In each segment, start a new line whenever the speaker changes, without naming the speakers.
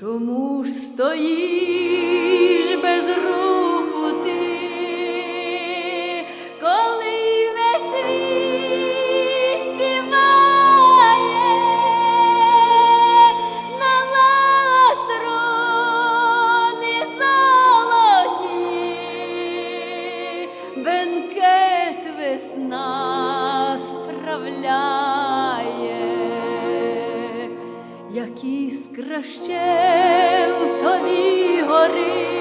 Чому ж стоїш без рук? як іскра ще в тобі горить.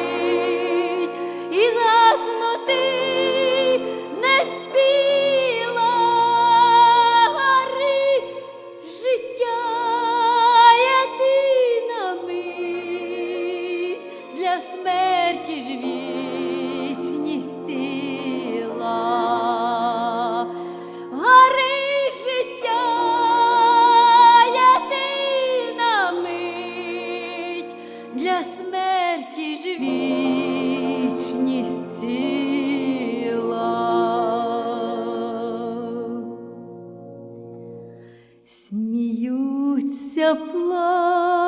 сміються плачуть.